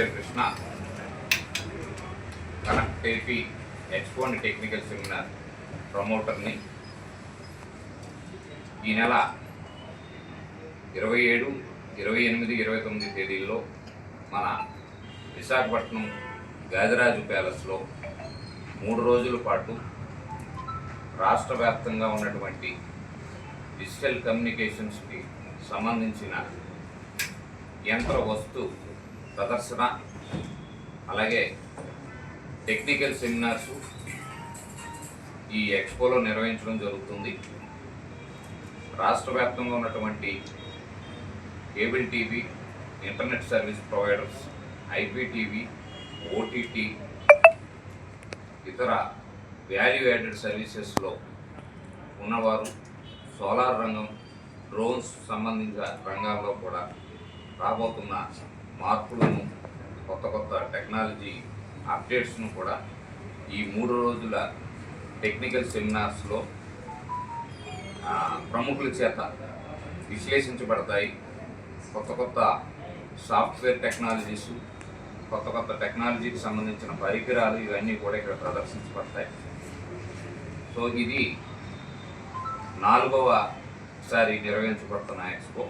పేరు Krishna. Connect AP expo and technical seminar ప్రమోటర్ని ఈ నెల ఇరవై ఏడు ఇరవై ఎనిమిది ఇరవై తొమ్మిది తేదీల్లో మన విశాఖపట్నం గాదిరాజు ప్యాలెస్లో మూడు రోజుల పాటు రాష్ట్ర వ్యాప్తంగా ఉన్నటువంటి డిజిటల్ కమ్యూనికేషన్స్కి సంబంధించిన యంత్ర వస్తు ప్రదర్శన అలాగే టెక్నికల్ సెమినార్స్ ఈ ఎక్స్పోలో నిర్వహించడం జరుగుతుంది. రాష్ట్ర వ్యాప్తంగా ఉన్నటువంటి cable TV internet service providers IPTV OTT ఇతర వాల్యూ యాడెడ్ సర్వీసెస్లో ఉన్నవారు సోలార్ రంగం డ్రోన్స్ సంబంధించిన రంగాల్లో కూడా రాబోతున్న మార్పులను కొత్త కొత్త టెక్నాలజీ అప్డేట్స్ను కూడా ఈ మూడు రోజుల టెక్నికల్ సెమినార్స్లో ప్రముఖుల చేత విశ్లేషించబడతాయి. కొత్త కొత్త సాఫ్ట్వేర్ టెక్నాలజీస్ కొత్త కొత్త టెక్నాలజీకి సంబంధించిన పరికరాలు ఇవన్నీ కూడా ఇక్కడ ప్రదర్శించబడతాయి. సో ఇది నాలుగవ సారి నిర్వహించబడుతున్న ఎక్స్పో.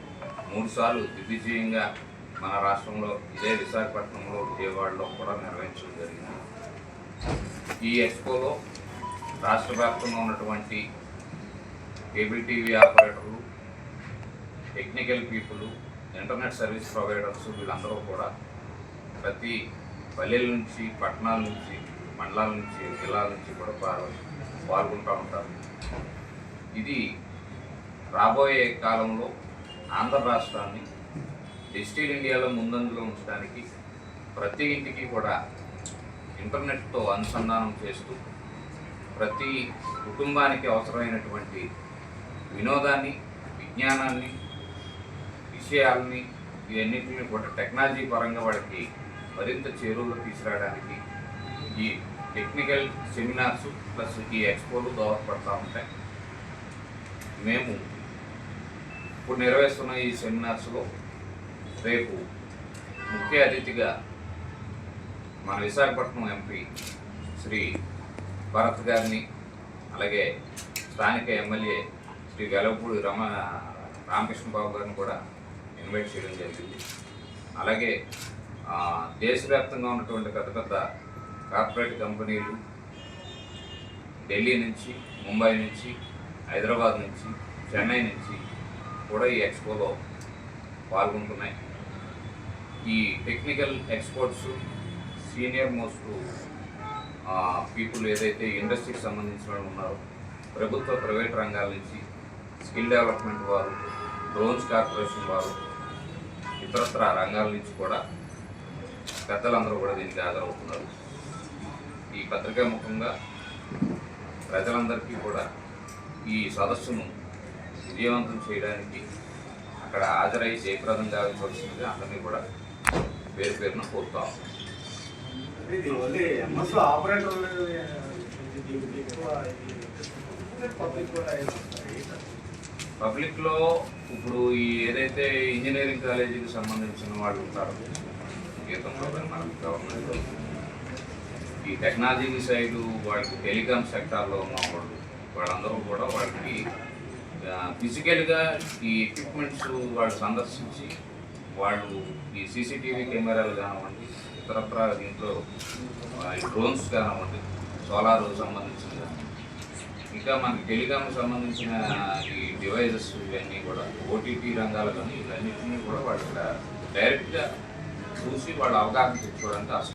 మూడు సార్లు దిగ్విజయంగా మన రాష్ట్రంలో ఇదే విశాఖపట్నంలో విజయవాడలో కూడా నిర్వహించడం జరిగింది. ఈ ఎక్స్పోలో రాష్ట్ర వ్యాప్తంగా ఉన్నటువంటి కేబుల్ టీవీ ఆపరేటర్లు technical people internet service providers వీళ్ళందరూ కూడా ప్రతి పల్లెల నుంచి పట్టణాల నుంచి మండలాల నుంచి జిల్లాల నుంచి కూడా పాల్గొంటూ ఉంటారు. ఇది రాబోయే కాలంలో ఆంధ్ర రాష్ట్రాన్ని డిజిటల్ ఇండియాలో ముందంజలో ఉంచడానికి ప్రతి ఇంటికి కూడా ఇంటర్నెట్తో అనుసంధానం చేస్తూ ప్రతి కుటుంబానికి అవసరమైనటువంటి వినోదాన్ని విజ్ఞానాన్ని విషయాలని ఇవన్నింటిని కూడా టెక్నాలజీ పరంగా వాడికి మరింత చేరువలో తీసుకురావడానికి ఈ టెక్నికల్ సెమినార్స్ ప్లస్ ఈ ఎక్స్పోలు దోహదపడతా ఉంటాయి. మేము ఇప్పుడు నిర్వహిస్తున్న ఈ సెమినార్స్లో రేపు ముఖ్య అతిథిగా మన విశాఖపట్నం ఎంపీ శ్రీ భరత్ గారిని అలాగే స్థానిక ఎమ్మెల్యే శ్రీ వెలపూడి రమ రామకృష్ణ బాబు గారిని కూడా ఇన్వైట్ చేయడం జరిగింది. అలాగే దేశవ్యాప్తంగా ఉన్నటువంటి పెద్ద పెద్ద కార్పొరేట్ కంపెనీలు ఢిల్లీ నుంచి ముంబై నుంచి హైదరాబాద్ నుంచి చెన్నై నుంచి కూడా ఈ ఎక్స్పోలో పాల్గొంటున్నాయి. ఈ technical experts senior most people ఏదైతే ఇండస్ట్రీకి సంబంధించిన వాళ్ళు ఉన్నారో ప్రభుత్వ ప్రైవేట్ రంగాల నుంచి స్కిల్ డెవలప్మెంట్ వారు డ్రోన్స్ కార్పొరేషన్ వారు ఇతరత్ర రంగాల నుంచి కూడా పెద్దలందరూ కూడా దీనికి హాజరవుతున్నారు. ఈ పత్రికా ముఖంగా ప్రజలందరికీ కూడా ఈ సదస్సును విజయవంతం చేయడానికి అక్కడ హాజరై జయప్రదం కావాల్సిందిగా అందరినీ కూడా పేరు పేరున కోరుతాం పబ్లిక్లో ఇప్పుడు ఈ ఏదైతే ఇంజనీరింగ్ కాలేజీకి సంబంధించిన వాళ్ళు ఉంటారో గీతంలో ఈ టెక్నాలజీ సైడ్ వాళ్ళకి టెలికామ్ సెక్టార్లో ఉన్న వాళ్ళు వాళ్ళందరూ కూడా వాళ్ళకి ఫిజికల్గా ఈ ఎక్విప్మెంట్స్ వాళ్ళు సందర్శించి వాళ్ళు ఈ సీసీటీవీ కెమెరాలు కానివ్వండి ఇతరత్ర దీంట్లో ఈ డ్రోన్స్ కానివ్వండి సోలార్ సంబంధించిన ఇంకా మనకి టెలికామ్ సంబంధించిన ఈ డివైజెస్ ఇవన్నీ కూడా ఓటీటీ రంగాలు కానీ ఇవన్నింటినీ కూడా వాళ్ళు ఇక్కడ డైరెక్ట్గా చూసి వాళ్ళ అవగాహన తెచ్చుకోవడానికి